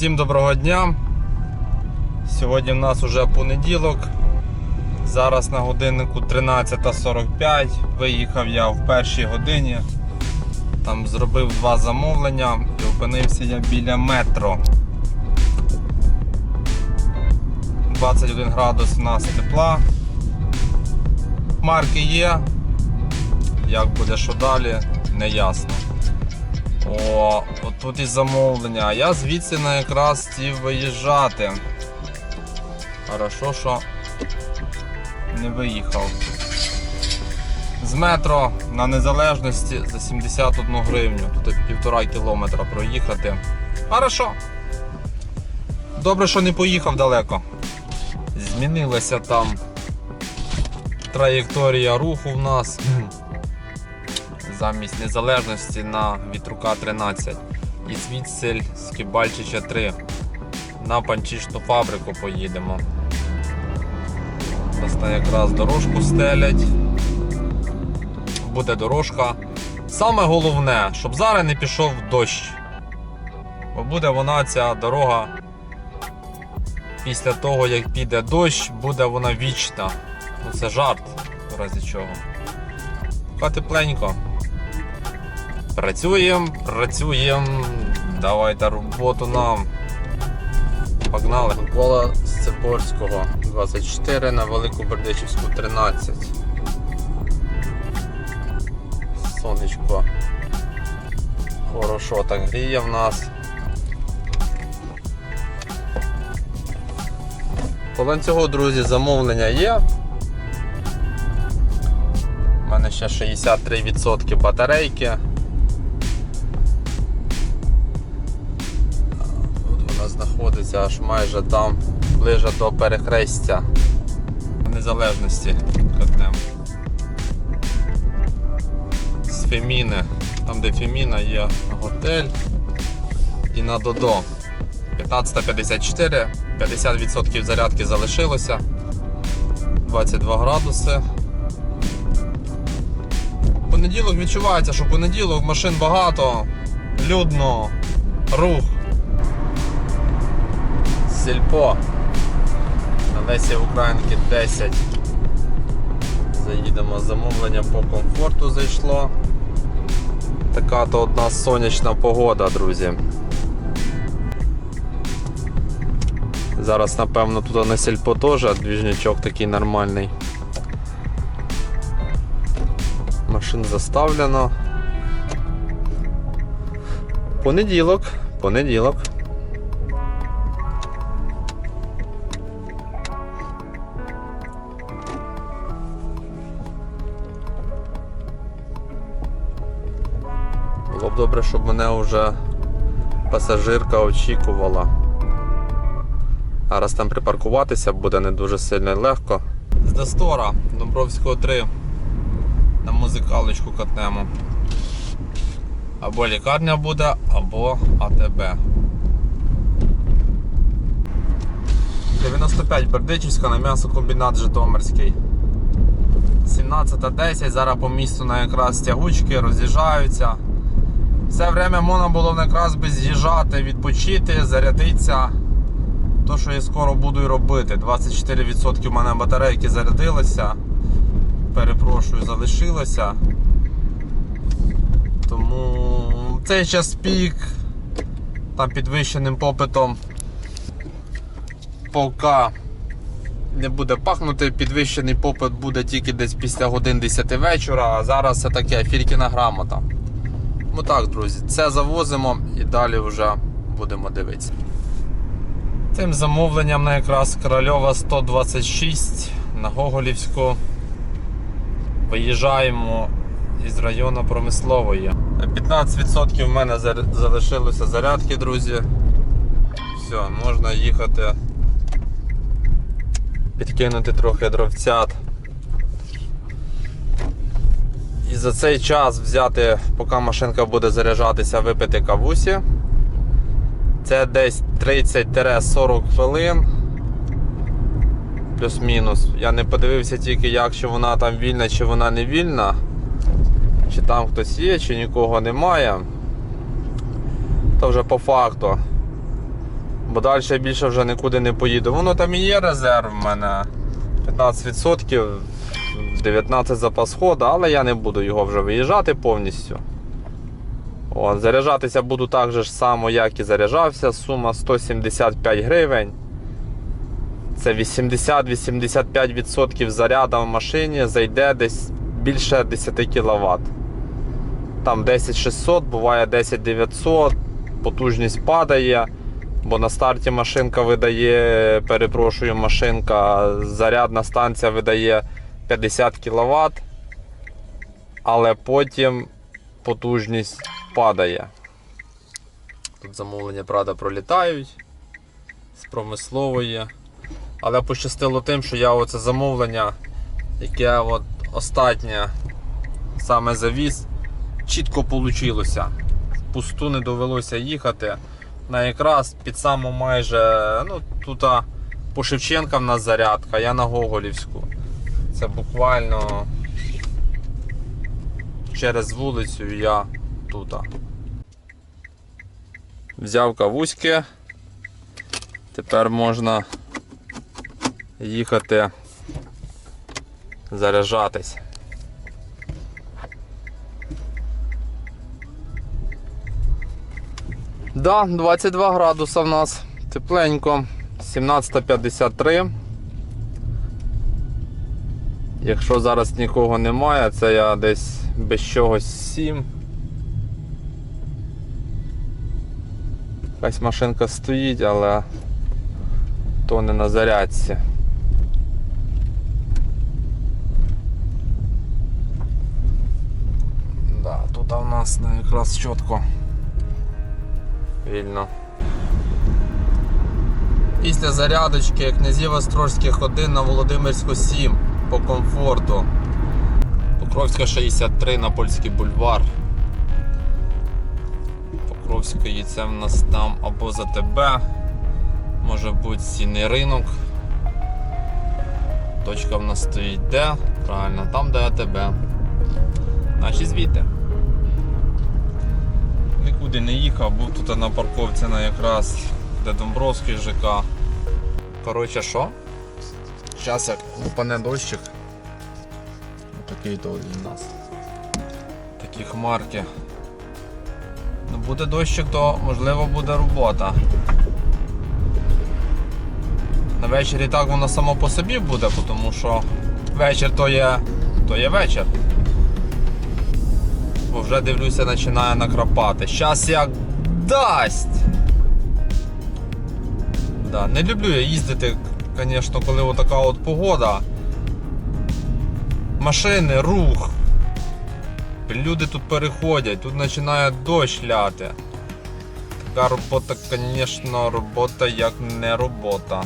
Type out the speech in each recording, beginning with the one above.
Всім доброго дня. Сьогодні в нас уже понеділок. Зараз на годиннику 13.45. Виїхав я в першій годині. Там зробив два замовлення і опинився я біля метро. 21 градус у нас тепла. Марки є. Як буде що далі, не ясно. О, от тут і замовлення. А я звідси на якраз хотів виїжджати. Хорошо, що не виїхав. З метро на незалежності за 71 гривню. Тут півтора кілометра проїхати. Хорошо. Добре, що не поїхав далеко. Змінилася там траєкторія руху в нас замість незалежності на Вітрука 13 і звідси з Кібальчича 3 на панчишну фабрику поїдемо. Просто якраз дорожку стелять. Буде дорожка. Саме головне, щоб зараз не пішов дощ. Бо буде вона ця дорога після того, як піде дощ, буде вона вічна. Ну це жарт, в разі чого. Поки тепленько. Працюємо, працюємо. Давайте роботу нам. Погнали. Микола Сцепорського 24 на Велику Бердичівську 13. Сонечко. Хорошо так гріє в нас. По ланцюгу, друзі, замовлення є. У мене ще 63% батарейки. Знаходиться аж майже там, ближе до перехрестя незалежності катнем. З Феміни, там де Феміна є готель і на Додо. 15.54, 50% зарядки залишилося, 22 градуси. Понеділок відчувається, що понеділок машин багато, людно, рух. Сільпо. На Лесі Українки 10. Заїдемо замовлення по комфорту зайшло. Така то одна сонячна погода, друзі. Зараз, напевно, тут на сільпо теж двіжнячок такий нормальний. Машин заставлено. Понеділок, понеділок. Було б добре, щоб мене вже пасажирка очікувала. Зараз там припаркуватися буде не дуже сильно і легко. З Достора Домбровського 3 на музикалочку катнемо. Або лікарня буде, або АТБ. 95 Бердичівська на м'ясокомбінат Житомирський. 17.10, зараз по місту на якраз тягучки роз'їжджаються. Все время можна було якраз би з'їжджати, відпочити, зарядитися. То, що я скоро буду і робити. 24% в мене батарейки зарядилися. Перепрошую, залишилося. Тому цей час пік там підвищеним попитом полка не буде пахнути, підвищений попит буде тільки десь після годин 10 вечора, а зараз це таке фількіна грамота. Ну так, друзі, це завозимо і далі вже будемо дивитися. Цим замовленням на якраз Корольова 126 на Гоголівську виїжджаємо із району промислової. 15% в мене залишилося зарядки, друзі. Все, можна їхати, підкинути трохи дровцят. І за цей час взяти, поки машинка буде заряджатися, випити кавусі. Це десь 30-40 хвилин. Плюс-мінус. Я не подивився тільки, як чи вона там вільна, чи вона не вільна. Чи там хтось є, чи нікого немає. То вже по факту. Бо далі я більше вже нікуди не поїду. Воно там і є резерв в мене 15%, 19 запас ходу, але я не буду його вже виїжджати повністю. От, заряджатися буду так же ж само, як і заряджався. Сума 175 гривень. Це 80-85% заряду в машині зайде десь більше 10 кВт. Там 10600, буває 10900, потужність падає, бо на старті машинка видає, перепрошую, машинка, зарядна станція видає 50 кВт, але потім потужність падає. Тут замовлення, правда, пролітають з промислової. Але пощастило тим, що я оце замовлення, яке от останнє саме завіз, чітко вийшло. Пусту не довелося їхати. На якраз під саму майже, ну тут по Шевченка в нас зарядка, я на Гоголівську. Це буквально через вулицю я тут. Взяв кавуськи. Тепер можна їхати заряджатись. Да, 22 градуса в нас тепленько, 17.53. Якщо зараз нікого немає, це я десь без чогось 7. Якась машинка стоїть, але то не на зарядці. Да, тут у нас ну, якраз чітко вільно. Після зарядочки князів Острозьких 1 на Володимирську 7 по комфорту. Покровська 63 на Польський бульвар. Покровської це в нас там або за тебе, може бути цінний ринок. Точка в нас стоїть де? Правильно, там де АТБ. Значить звідти. Нікуди не їхав, був тут на парковці на якраз де Домбровський ЖК. Коротше що? Зараз як упане дощик. Такий то у нас. Такі хмарки. Ну буде дощик, то можливо буде робота. На вечір так воно само по собі буде, тому що вечір то є, то є вечір. Бо вже дивлюся, починає накрапати. Щас як дасть! Да, не люблю я їздити, звісно, коли отака от погода. Машини, рух. Люди тут переходять, тут починає дощ ляти. Така робота, звісно, робота як не робота.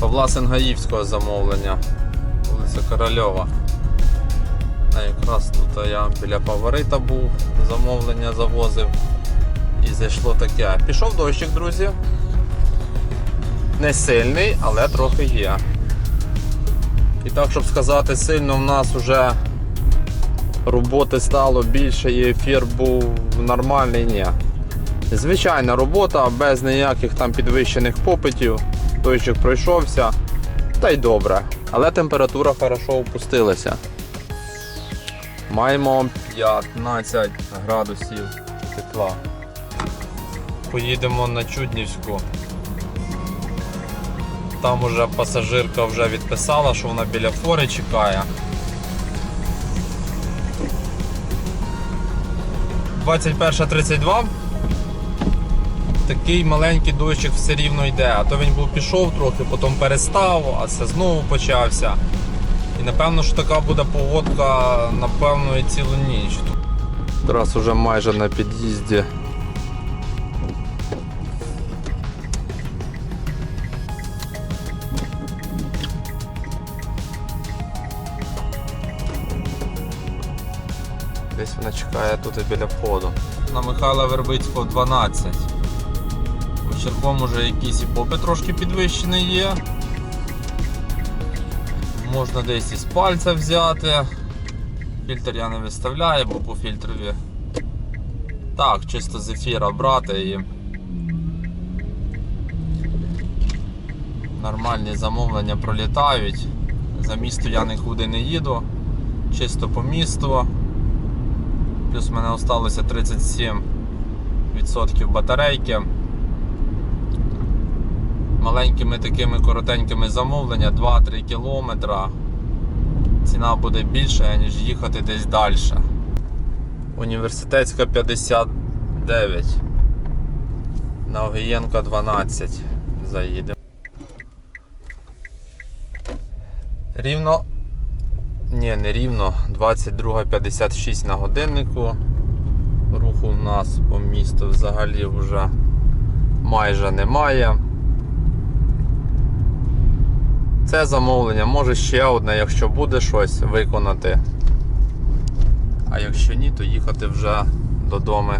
Павла Сенгаївського замовлення. Вулиця Корольова. А якраз тут я біля фаворита був, замовлення завозив. І зайшло таке. Пішов дощик, друзі. Не сильний, але трохи є. І так, щоб сказати, сильно в нас вже роботи стало більше і ефір був нормальний, ні. Звичайна робота, без ніяких там підвищених попитів. Дощик пройшовся, та й добре. Але температура хорошо опустилася. Маємо 15 градусів тепла. Поїдемо на Чуднівську. Там уже пасажирка вже відписала, що вона біля фори чекає. 21.32. Такий маленький дощик все рівно йде, а то він був пішов трохи, потім перестав, а це знову почався. І напевно, що така буде погодка, напевно, і цілу ніч. Зараз уже майже на під'їзді. Десь вона чекає тут біля входу. На Михайла Вербицького 12. Вечірком уже якийсь і попит трошки підвищений є. Можна десь із пальця взяти. Фільтр я не виставляю, бо по фільтрові так, чисто з ефіра брати і Нормальні замовлення пролітають. За місто я нікуди не їду. Чисто по місту. Плюс в мене залишилося 37% батарейки. Маленькими такими коротенькими замовлення 2-3 кілометра. Ціна буде більша, ніж їхати десь далі. Університетська 59. На Огієнка 12 заїдемо. Рівно. Ні, не рівно. 22.56 на годиннику. Руху у нас по місту взагалі вже майже немає. Це замовлення, може ще одне, якщо буде щось виконати. А якщо ні, то їхати вже додому.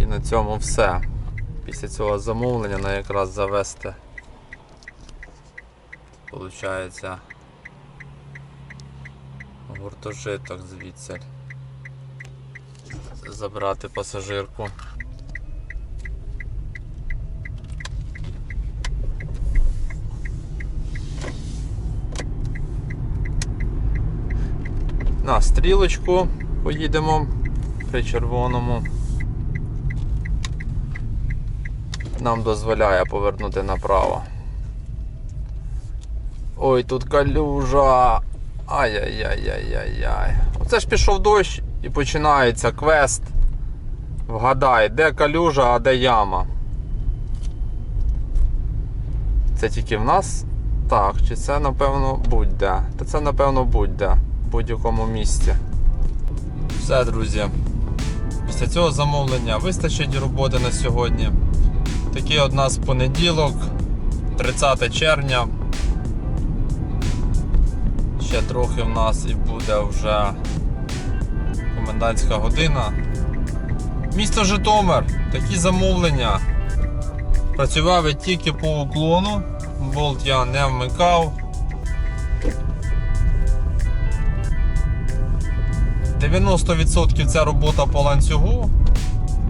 І на цьому все. Після цього замовлення на якраз завести. Получається гуртожиток звідси. Забрати пасажирку. На стрілочку поїдемо при червоному. Нам дозволяє повернути направо. Ой, тут калюжа. Ай-яй-яй-яй-яй-яй. Оце ж пішов дощ і починається квест. Вгадай, де калюжа, а де яма. Це тільки в нас? Так, чи це напевно будь-де? Та це напевно будь-де, в будь-якому місці. Все, друзі. Після цього замовлення вистачить роботи на сьогодні. Такий от нас понеділок, 30 червня. Ще трохи в нас і буде вже комендантська година. Місто Житомир, такі замовлення. Працював я тільки по уклону, болт я не вмикав. 90% це робота по ланцюгу,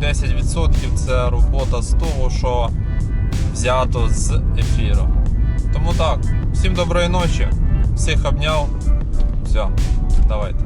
10% це робота з того, що взято з ефіру. Тому так, всім доброї ночі, всіх обняв. Все, давайте.